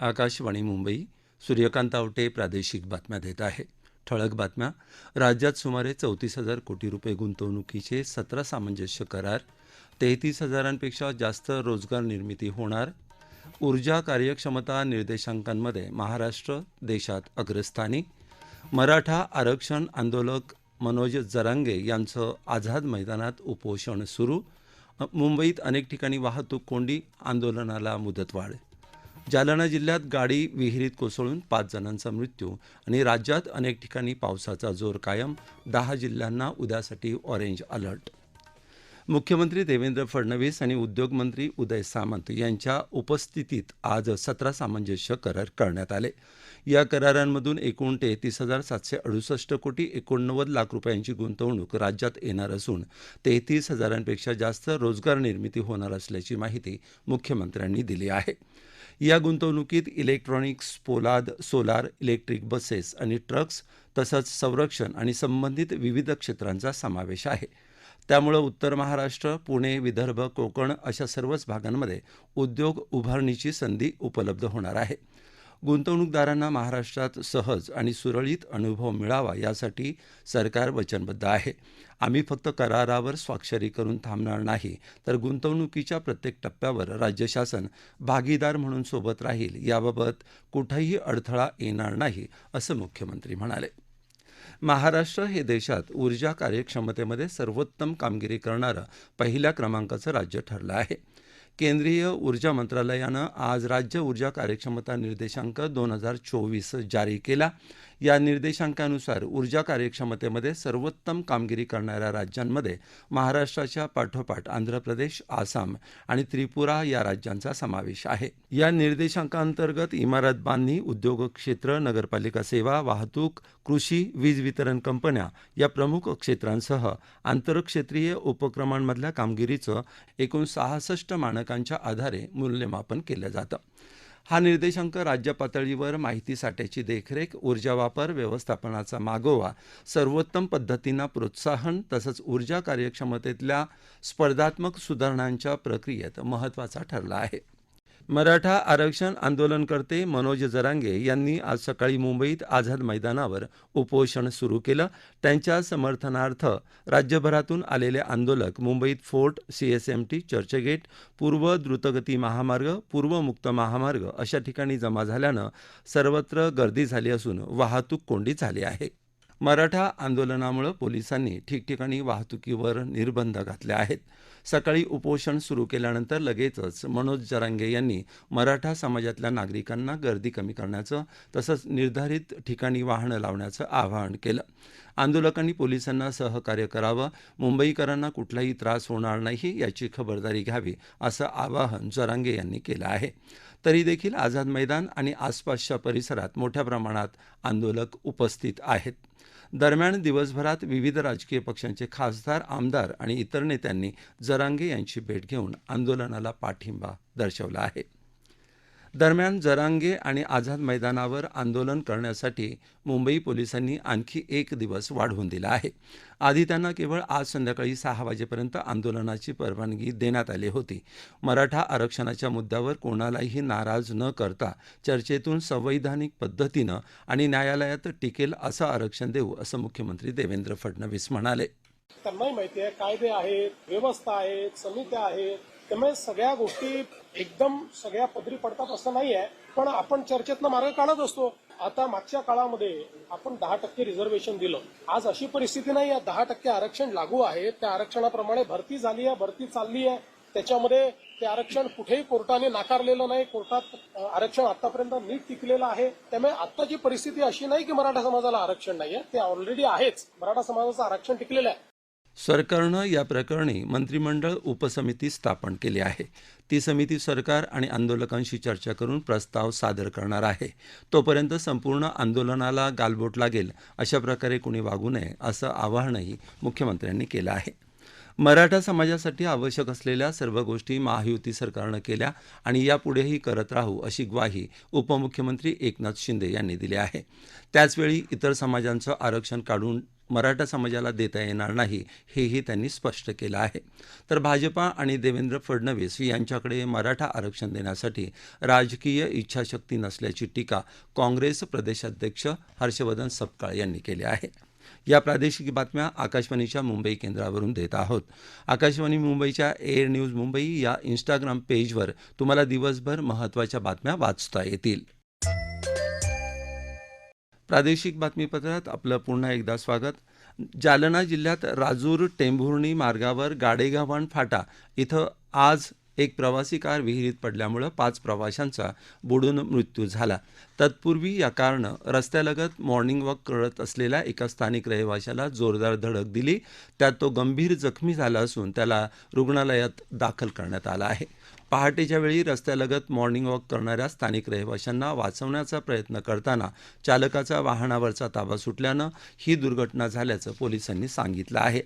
आकाशवाणी मुंबई सूर्यकांत आवटे प्रादेशिक बातम्या देत आहे. ठळक बातम्या. राज्यात सुमारे चौतीस हजार कोटी रुपये गुंतवणुकीचे सतरा सामंजस्य करार. तेहतीस हजारांपेक्षा जास्त रोजगार निर्मिती होणार. ऊर्जा कार्यक्षमता निर्देशांकांमध्ये महाराष्ट्र देशात अग्रस्थानी. मराठा आरक्षण आंदोलक मनोज जरांगे यांचं आझाद मैदानात उपोषण सुरू. मुंबईत अनेक ठिकाणी वाहतूक कोंडी आंदोलनाला मुदतवाढ जालना जिल्ह्यात गाडी विहिरीत कोसळून पाच जणांचा मृत्यू आणि राज्यात अनेक ठिकाणी पावसाचा जोर कायम. दहा जिल्ह्यांना उद्यासाठी ऑरेंज अलर्ट. मुख्यमंत्री देवेंद्र फडणवीस आणि उद्योगमंत्री उदय सामंत यांच्या उपस्थितीत आज सतरा सामंजस्य करार करण्यात आले. या करारांमधून एकूण तेहतीस हजार सातशे अडुसष्ट कोटी एकोणनव्वद लाख रुपयांची गुंतवणूक राज्यात येणार असून तेहतीस हजारांपेक्षा जास्त रोजगार निर्मिती होणार असल्याची माहिती मुख्यमंत्र्यांनी दिली आहे. या गुंतवणुकीत इलेक्ट्रॉनिक्स पोलाद सोलार इलेक्ट्रिक बसेस आणि ट्रक्स तसंच संरक्षण आणि संबंधित विविध क्षेत्रांचा समावेश आहे. त्यामुळं उत्तर महाराष्ट्र पुणे विदर्भ कोकण अशा सर्वच भागांमध्ये उद्योग उभारणीची संधी उपलब्ध होणार आहे. गुंतवणूकदारांना महाराष्ट्रात सहज आणि सुरळीत अनुभव मिळावा यासाठी सरकार वचनबद्ध आहे. आम्ही फक्त करारावर स्वाक्षरी करून थांबणार नाही तर गुंतवणुकीच्या प्रत्येक टप्प्यावर राज्य शासन भागीदार म्हणून सोबत राहील. याबाबत कुठंही अडथळा येणार नाही असं मुख्यमंत्री म्हणाले. महाराष्ट्र हे देशात ऊर्जा कार्यक्षमतेमध्ये सर्वोत्तम कामगिरी करणारं पहिल्या क्रमांकाचं राज्य ठरलं आहे. केंद्रीय ऊर्जा मंत्रालयानं आज राज्य ऊर्जा कार्यक्षमता निर्देशांक दोन हजार चोवीस जारी केला. या निर्देशांकानुसार ऊर्जा कार्यक्षमतेमध्ये सर्वोत्तम कामगिरी करणाऱ्या राज्यांमध्ये महाराष्ट्राच्या पाठोपाठ आंध्र प्रदेश आसाम आणि त्रिपुरा या राज्यांचा समावेश आहे. या निर्देशांकांतर्गत इमारत बांधणी उद्योग क्षेत्र नगरपालिका सेवा वाहतूक कृषी वीज वितरण कंपन्या या प्रमुख क्षेत्रांसह आंतरक्षेत्रीय उपक्रमांमधल्या कामगिरीचं एकूण सहासष्ट मानकांच्या आधारे मूल्यमापन केलं जातं. हा निर्देशांक राज्य पातळीवर माहिती साठ्याची देखरेख ऊर्जा वापर व्यवस्थापनाचा मागोवा सर्वोत्तम पद्धतींना प्रोत्साहन तसंच ऊर्जा कार्यक्षमतेतल्या स्पर्धात्मक सुधारणांच्या प्रक्रियेत महत्त्वाचा ठरला आहे. मराठा आरक्षण आंदोलनकर्ते मनोज जरांगे यांनी आज सकाळी मुंबईत आझाद मैदानावर उपोषण सुरू केलं. त्यांच्या समर्थनार्थ राज्यभरातून आलेले आंदोलक मुंबईत फोर्ट सीएसएमटी चर्चगेट पूर्व द्रुतगती महामार्ग पूर्वमुक्त महामार्ग अशा ठिकाणी जमा झाल्यानं सर्वत्र गर्दी झाली असून वाहतूक कोंडी झाली आहे. मराठा आंदोलनामुळे पोलिसांनी ठिकठिकाणी वाहतुकीवर निर्बंध घातले आहेत. सकाळी उपोषण सुरू केल्यानंतर लगेचच मनोज जरांगे यांनी मराठा समाजातल्या नागरिकांना गर्दी कमी करण्याचं तसंच निर्धारित ठिकाणी वाहनं लावण्याचं आवाहन केलं. आंदोलकांनी पोलिसांना सहकार्य करावं मुंबईकरांना कुठलाही त्रास होणार नाही याची खबरदारी घ्यावी असं आवाहन जरांगे यांनी केलं आहे. तरी देखील आझाद मैदान आणि आसपासच्या परिसरात मोठ्या प्रमाणात आंदोलक उपस्थित आहेत. दरम्यान दिवसभरात विविध राजकीय पक्षांचे खासदार आमदार आणि इतर नेत्यांनी जरांगे यांची भेट घेऊन आंदोलनाला पाठिंबा दर्शवला आहे. दरम्यान जरांगे आणि आझाद मैदानावर आंदोलन करण्यासाठी मुंबई पोलिसांनी आणखी एक दिवस वाढवून दिला आहे. आधी त्यांना केवळ आज संध्याकाळी सहा वाजेपर्यंत आंदोलनाची परवानगी देण्यात आली होती. मराठा आरक्षणाच्या मुद्द्यावर कोणालाही नाराज न करता चर्चेतून संवैधानिक पद्धतीनं आणि न्यायालयात टिकेल असं आरक्षण देऊ असं मुख्यमंत्री देवेंद्र फडणवीस म्हणाले. त्यांनाही माहिती आहे कायदे आहेत व्यवस्था आहेत समित्या आहेत. त्यामुळे सगळ्या गोष्टी एकदम सगळ्या पदरी पडतात असं नाही आहे. पण आपण चर्चेतनं मार्ग काढत असतो. आता मागच्या काळामध्ये आपण दहा टक्के रिझर्वेशन दिलं. आज अशी परिस्थिती नाही आहे. दहा टक्के आरक्षण लागू आहे. त्या आरक्षणाप्रमाणे भरती झाली आहे भरती चालली आहे. त्याच्यामध्ये ते आरक्षण कुठेही कोर्टाने नाकारलेलं नाही. कोर्टात आरक्षण आतापर्यंत नीट टिकलेलं आहे. त्यामुळे आत्ताची परिस्थिती अशी नाही की मराठा समाजाला आरक्षण नाही आहे ते ऑलरेडी आहेच. मराठा समाजाचं आरक्षण टिकलेलं आहे. सरकारनं या प्रकरणी मंत्रिमंडळ उपसमिती स्थापन केली आहे. ती समिती सरकार आणि आंदोलकांशी चर्चा करून प्रस्ताव सादर करणार आहे. तोपर्यंत संपूर्ण आंदोलनाला गालबोट लागेल अशा प्रकारे कुणी वागू नये असं आवाहनही मुख्यमंत्र्यांनी केलं आहे. मराठा समाजासाठी आवश्यक असलेल्या सर्व गोष्टी महायुती सरकारनं केल्या आणि यापुढेही करत राहू अशी ग्वाही उपमुख्यमंत्री एकनाथ शिंदे यांनी दिली आहे. त्याचवेळी इतर समाजांचं आरक्षण काढून मराठा समाजाला देता येणार नाही हेही त्यांनी स्पष्ट केलं आहे. तर भाजपा आणि देवेंद्र फडणवीस यांच्याकडे मराठा आरक्षण देण्यासाठी राजकीय इच्छाशक्ती नसल्याची टीका काँग्रेस प्रदेशाध्यक्ष हर्षवर्धन सपकाळ यांनी केली आहे. या प्रादेशिक बातम्या आकाशवाणीच्या मुंबई केंद्रावरून देत आहोत. आकाशवाणी मुंबईच्या एअर न्यूज मुंबई या इंस्टाग्राम पेजवर तुम्हाला दिवसभर महत्त्वाच्या बातम्या वाचता येतील. प्रादेशिक बातमीपत्रात आपलं पुन्हा एकदा स्वागत. जालना जिल्ह्यात राजूर टेंभुर्णी मार्गावर गाडेगावान फाटा इथं आज एक प्रवासी कार विहिरीत पडल्यामुळं पाच प्रवाशांचा बुडून मृत्यू झाला. तत्पूर्वी या कारनं रस्त्यालगत मॉर्निंग वॉक करत असलेल्या एका स्थानिक रहिवाशाला जोरदार धडक दिली. त्यात तो गंभीर जखमी झाला असून त्याला रुग्णालयात दाखल करण्यात आला आहे. पहाटेच्या वेळी रस्त्यालगत मॉर्निंग वॉक करणाऱ्या स्थानिक रहिवाशांना वाचवण्याचा प्रयत्न करताना चालकाचा वाहनावरचा ताबा सुटल्यानं ही दुर्घटना झाल्याचं पोलिसांनी सांगितलं आहे.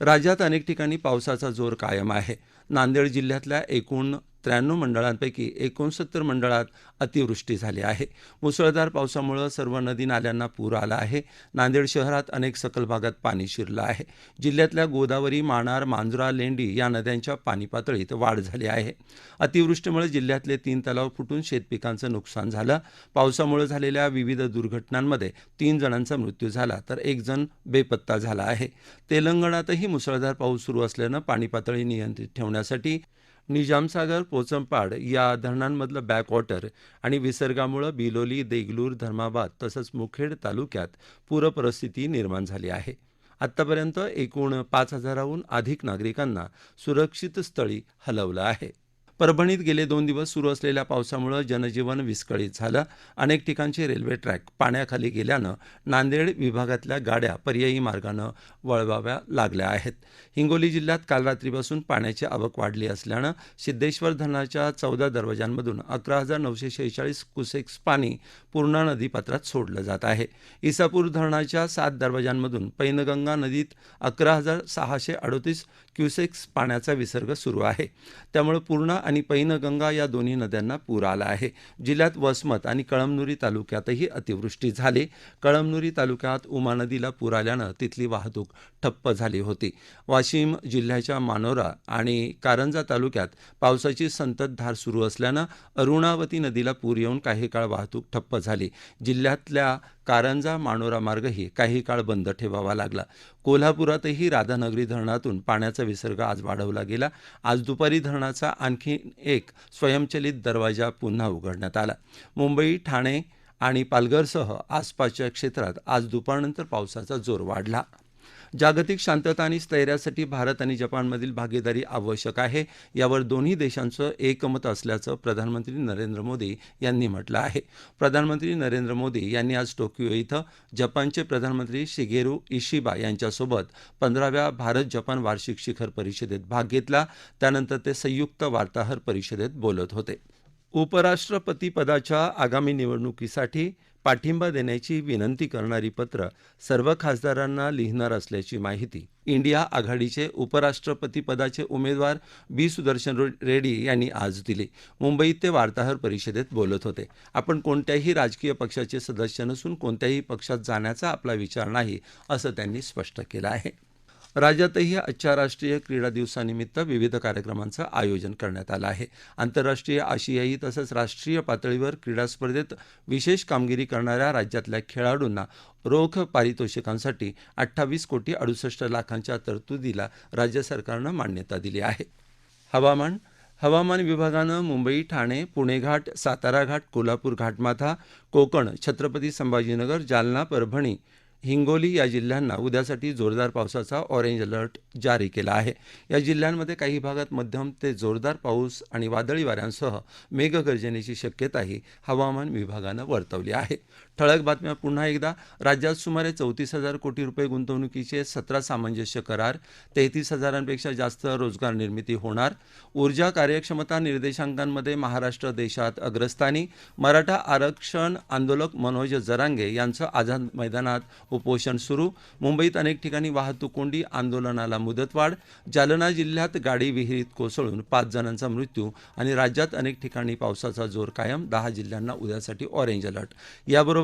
राज्यात अनेक ठिकाणी पावसाचा जोर कायम आहे. नांदेड जिल्ह्यातल्या एकूण त्र्याण्णव मंडळांपैकी एकोणसत्तर मंडळात अतिवृष्टी झाली आहे. मुसळधार पावसामुळं सर्व नदी नाल्यांना पूर आला आहे. नांदेड शहरात अनेक सखल भागात पाणी शिरलं आहे. जिल्ह्यातल्या गोदावरी मानार मांजरा लेंडी या नद्यांच्या पाणी पातळीत वाढ झाली आहे. अतिवृष्टीमुळे जिल्ह्यातले तीन तलाव फुटून शेतपिकांचं नुकसान झालं. पावसामुळे झालेल्या विविध दुर्घटनांमध्ये तीन जणांचा मृत्यू झाला तर एक जण बेपत्ता झाला आहे. तेलंगणातही मुसळधार पाऊस सुरू असल्यानं पाणी पातळी नियंत्रित ठेवण्यासाठी निजामसागर पोचमपाड या धरणांमधलं बॅकवॉटर आणि विसर्गामुळं बिलोली देगलूर धर्माबाद तसंच मुखेड तालुक्यात पूरपरिस्थिती निर्माण झाली आहे. आत्तापर्यंत एकूण पाच हजाराहून अधिक नागरिकांना सुरक्षित स्थळी हलवलं आहे. परभणीत गेले दोन दिवस सुरू असलेल्या पावसामुळं जनजीवन विस्कळीत झालं. अनेक ठिकाणचे रेल्वे ट्रॅक पाण्याखाली गेल्यानं नांदेड विभागातल्या गाड्या पर्यायी मार्गानं वळवाव्या लागल्या आहेत. हिंगोली जिल्ह्यात काल रात्रीपासून पाण्याची आवक वाढली असल्यानं सिद्धेश्वर धरणाच्या चौदा दरवाजांमधून अकरा हजार नऊशे शेहेचाळीस कुसेक्स पाणी पूर्णा नदीपात्रात सोडलं जात आहे. इसापूर धरणाच्या सात दरवाजांमधून पैनगंगा नदीत अकरा हजार सहाशे अडोतीस क्युसेक्स पाण्याचा विसर्ग सुरू आहे. त्यामुळे पूर्णा आणि पैनगंगा या दोन्ही नद्यांना पूर आला आहे. जिल्ह्यात वसमत आणि कळमनुरी तालुक्यातही अतिवृष्टी झाली. कळमनुरी तालुक्यात उमा नदीला पूर आल्यानं तिथली वाहतूक ठप्प झाली होती. वाशिम जिल्ह्याच्या मानोरा आणि कारंजा तालुक्यात पावसाची संततधार सुरू असल्यानं अरुणावती नदीला पूर येऊन काही काळ वाहतूक ठप्प झाली. जिल्ह्यातल्या कारंजा मानोरा मार्गही काही काळ बंद ठेवावा लागला. कोल्हापुरातही राधानगरी धरणातून पाण्याचा विसर्ग आज वाढवला गेला. आज दुपारी धरणाचा आणखी एक स्वयंचलित दरवाजा पुन्हा उघडण्यात आला. मुंबई ठाणे आणि पालघरसह आसपासच्या क्षेत्रात आज दुपारनंतर पावसाचा जोर वाढला. जागतिक शांतता आणि स्थैर्यासाठी भारत आणि जपानमधील भागीदारी आवश्यक आहे. यावर दोन्ही देशांचं एकमत असल्याचं प्रधानमंत्री नरेंद्र मोदी यांनी म्हटलं आहे. प्रधानमंत्री नरेंद्र मोदी यांनी आज टोकियो इथं जपानचे प्रधानमंत्री शिगेरू इशिबा यांच्यासोबत पंधराव्या भारत जपान वार्षिक शिखर परिषदेत भाग घेतला. त्यानंतर ते संयुक्त वार्ताहर परिषदेत बोलत होते. उपराष्ट्रपती पदाच्या आगामी निवडणुकीसाठी पाठिंबा देण्याची विनंती करणारी पत्र सर्व खासदारांना लिहिणार असल्याची माहिती. इंडिया आघाडीचे उपराष्ट्रपतीपदाचे उमेदवार बी. सुदर्शन रेड्डी यांनी आज दिली. मुंबईत ते वार्ताहर परिषदेत बोलत होते. आपण कोणत्याही राजकीय पक्षाचे सदस्य नसून कोणत्याही पक्षात जाण्याचा आपला विचार नाही असं त्यांनी स्पष्ट केलं आहे. राज्यातही आजच्या राष्ट्रीय क्रीडा दिवसानिमित्त विविध कार्यक्रमांचं आयोजन करण्यात आलं आहे. आंतरराष्ट्रीय आशियाई तसंच राष्ट्रीय पातळीवर क्रीडा स्पर्धेत विशेष कामगिरी करणाऱ्या राज्यातल्या खेळाडूंना रोख पारितोषिकांसाठी अठ्ठावीस कोटी अडुसष्ट लाखांच्या तरतुदीला राज्य सरकारनं मान्यता दिली आहे. हवामान हवामान विभागानं मुंबई ठाणे पुणे घाट सातारा घाट कोल्हापूर घाटमाथा कोकण छत्रपती संभाजीनगर जालना परभणी हिंगोली या जिल्ह्यांना उद्यासाठी जोरदार पावसाचा ऑरेंज अलर्ट जारी केला आहे. या जिल्ह्यांमध्ये काही भागात मध्यम ते जोरदार पाऊस आणि वादळी वाऱ्यांसह मेघगर्जनेची शक्यताही हवामान विभागानं वर्तवली आहे. ठळक बातम्या पुन्हा एकदा. राज्यात सुमारे चौतीस हजार कोटी रुपये गुंतवणुकीचे सतरा सामंजस्य करार. तेहतीस हजारांपेक्षा जास्त रोजगार निर्मिती होणार. ऊर्जा कार्यक्षमता निर्देशांकांमध्ये महाराष्ट्र देशात अग्रस्थानी. मराठा आरक्षण आंदोलक मनोज जरांगे यांचं आझाद मैदानात उपोषण सुरू. मुंबईत अनेक ठिकाणी वाहतूक कोंडी आंदोलनाला मुदतवाढ. जालना जिल्ह्यात गाडी विहिरीत कोसळून पाच जणांचा मृत्यू आणि राज्यात अनेक ठिकाणी पावसाचा जोर कायम. दहा जिल्ह्यांना उद्यासाठी ऑरेंज अलर्ट याबरोबर